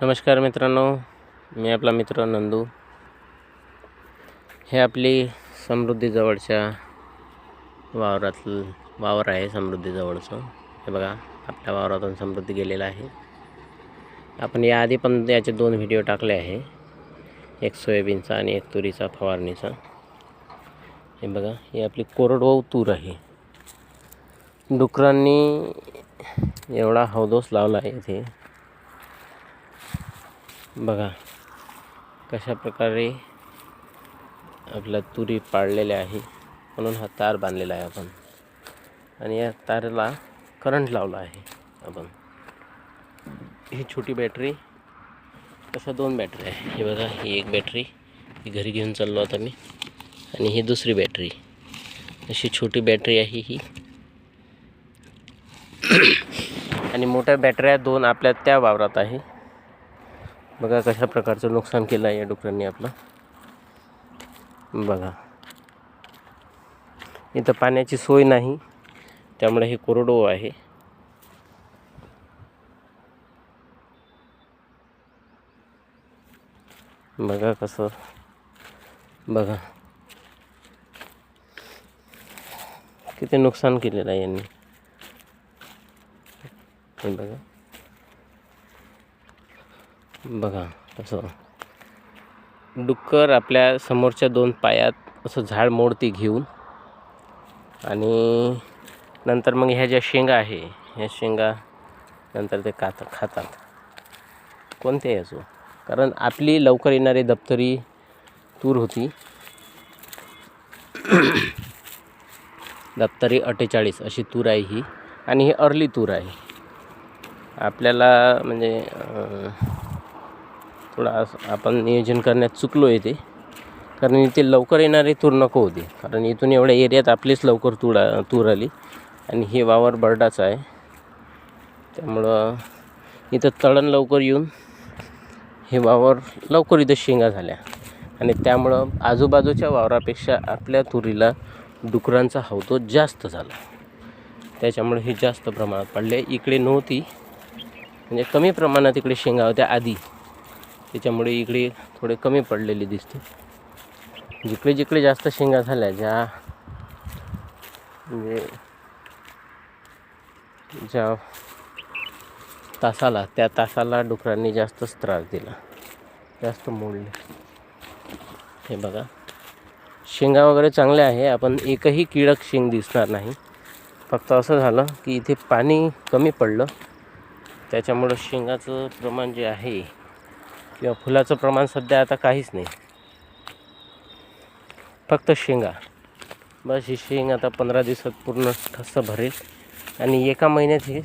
नमस्कार मित्रांनो मी आपला मित्र नंदू. हे आपली समृद्धीजवळच्या वावरातलं वावर आहे समृद्धीजवळचं हे बघा आपल्या वावरातून समृद्धी गेलेला आहे. आपण याआधी पण याचे दोन व्हिडिओ टाकले आहे. एक सोयाबीनचा आणि एक तुरीचा फवारणीचा. हे बघा ही आपली कोरडवाहू तूर आहे. डुकरांनी एवढा हौदोस लावला आहे इथे. बघा कशा प्रकारे आपल्या तुरी पाळलेल्या आहे म्हणून हा तार बांधलेला आहे आपण. आणि या तारला करंट लावला आहे आपण. ही छोटी बॅटरी अशा दोन बॅटरी आहे. हे बघा ही एक बॅटरी ही घरी घेऊन चाललो आता मी. आणि ही दुसरी बॅटरी अशी छोटी बॅटरी आहे ही. आणि मोठ्या बॅटऱ्या दोन आपल्या त्या वावरात आहे. बघा कशा प्रकारचं नुकसान केलं आहे या डुकरांनी आपलं. बघा. इथं पाण्याची सोय नाही त्यामुळे हे कोरडो आहे. बघा कसं बघा. किती नुकसान केलेलं आहे यांनी. बघा. बघा तसं डुक्कर आपल्या समोरच्या दोन पायात असं झाड मोडती घेऊन आणि नंतर मग ह्या ज्या शेंगा आहे ह्या शेंगा नंतर ते खात खातात. कोणत्याही असो कारण आपली लवकर येणारी दप्तरी तूर होती. दप्तरी अठ्ठेचाळीस अशी तूर आहे ही. आणि ही अर्ली तूर आहे. आपल्याला म्हणजे थोडा आपण नियोजन करण्यात चुकलो आहे ते. कारण इथे लवकर येणारे तूर नको होते. कारण इथून एवढ्या एरियात आपलीच लवकर तुडा तूर आली. आणि हे वावर बर्डाचं आहे. त्यामुळं इथं तळण लवकर येऊन हे वावर लवकर इथं शेंगा झाल्या. आणि त्यामुळं आजूबाजूच्या वावरापेक्षा आपल्या तुरीला डुकरांचा हवतो जास्त झाला. त्याच्यामुळे हे जास्त प्रमाणात पडले. इकडे नव्हती. म्हणजे कमी प्रमाणात इकडे शेंगा होत्या आधी. त्याच्यामुळे इकडे थोडे कमी पडलेले दिसते. जिकडे जिकडे जास्त शेंगा झाल्या ज्या म्हणजे ज्या तासाला त्या तासाला डुकरांनी जास्तच त्रास दिला. जास्त मोडले. हे बघा. शेंगा वगैरे चांगल्या आहे आपण एकही किडक शेंग दिसणार नाही. फक्त असं झालं की इथे पाणी कमी पडलं. त्याच्यामुळं शेंगाचं प्रमाण जे आहे किंवा फुलाचं प्रमाण सध्या आता काहीच नाही. फक्त शेंगा. बस ही शेंग आता पंधरा दिवसात पूर्ण ठस्स भरेल. आणि एका महिन्यात हे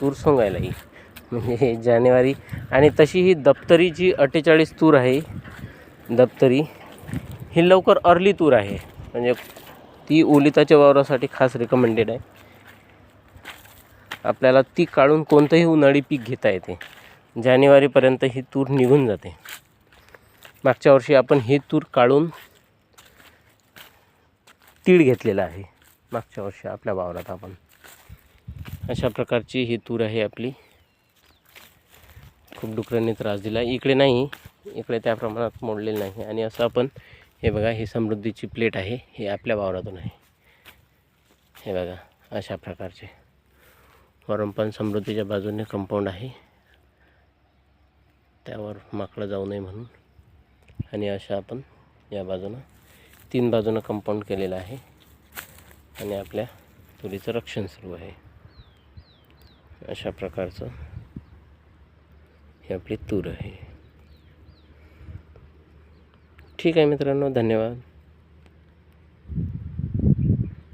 तूर सोंगायला येईल. म्हणजे हे जानेवारी. आणि तशी ही दप्तरी जी अठ्ठेचाळीस तूर आहे दप्तरी ही लवकर अर्ली तूर आहे. म्हणजे ती ओलिताच्या वावरासाठी खास रिकमेंडेड आहे. आपल्याला ती काढून कोणतंही उन्हाळी पीक घेता येते. जानेवारीपर्यंत ही तूर निघून जाते. मागच्या वर्षी आपण ही तूर काढून तीळ घेतलेला आहे. मागच्या वर्षी आपल्या वावरात आपण. अशा प्रकारची ही तूर आहे आपली. खूप डुकरांनी त्रास दिला. इकडे नाही इकडे त्या प्रमाणात मोडलेलं नाही. आणि असं आपण हे बघा ही समृद्धीची प्लेट आहे. हे आपल्या वावरातून आहे. हे बघा अशा प्रकारचे. वरून पण समृद्धीच्या बाजूने कंपाऊंड आहे. त्यावर माकडं जाऊ नये म्हणून. आणि अशा आपण या बाजूनं तीन बाजूनं कंपाऊंड केलेलं आहे. आणि आपल्या तुरीचं रक्षण सुरू आहे. अशा प्रकारचं ही आपली तूर आहे. ठीक आहे मित्रांनो धन्यवाद.